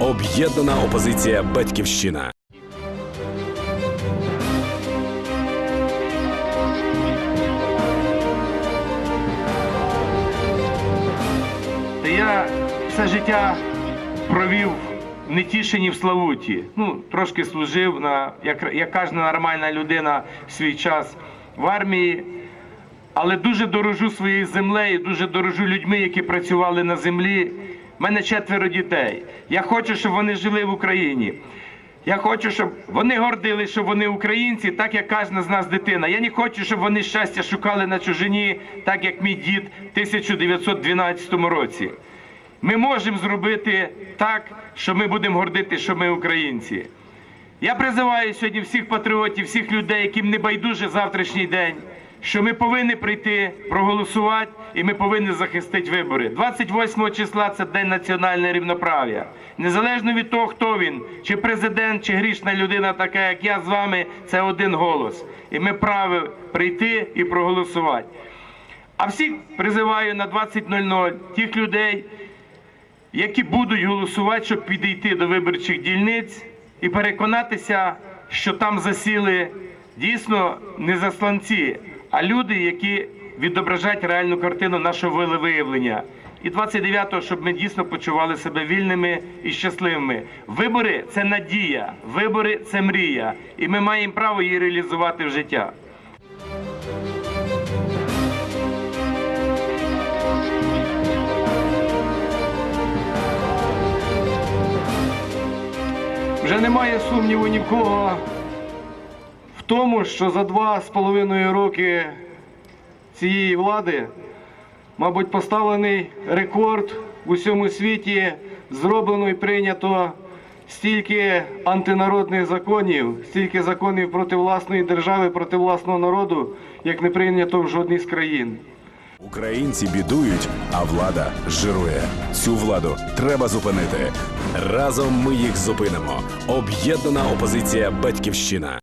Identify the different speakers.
Speaker 1: Об'єднана опозиція Батьківщина.
Speaker 2: Я все життя провів в Нетішині в Славуті. Ну, трошки служив, на, як, як кожна нормальна людина в свій час в армії. Але дуже дорожу своєю землею, дуже дорожу людьми, які працювали на землі. У мене четверо дітей. Я хочу, щоб вони жили в Україні. Я хочу, щоб вони гордились, що вони українці, так як кожна з нас дитина. Я не хочу, щоб вони щастя шукали на чужині, так як мій дід в 1912 році. Ми можемо зробити так, що ми будемо гордити, що ми українці. Я призиваю сьогодні всіх патріотів, всіх людей, яким не байдуже завтрашній день, що ми повинні прийти, проголосувати і ми повинні захистити вибори. 28 числа це день національного рівноправ'я. Незалежно від того, хто він, чи президент, чи грішна людина, така як я з вами, це один голос. І ми праві прийти і проголосувати. А всіх призиваю на 20.00 тих людей, які будуть голосувати, щоб підійти до виборчих дільниць і переконатися, що там засіли дійсно не засланці, а люди, які відображають реальну картину нашого волевиявлення. І 29-го, щоб ми дійсно почували себе вільними і щасливими. Вибори це надія, вибори це мрія, і ми маємо право її реалізувати в життя.
Speaker 3: Вже немає сумніву ні в кого тому, що за два з половиною роки цієї влади, мабуть, поставлений рекорд в усьому світі, зроблено і прийнято стільки антинародних законів, стільки законів проти власної держави, проти власного народу, як не прийнято в жодній з країн.
Speaker 1: Українці бідують, а влада жирує. Цю владу треба зупинити. Разом ми їх зупинимо. Об'єднана опозиція Батьківщина.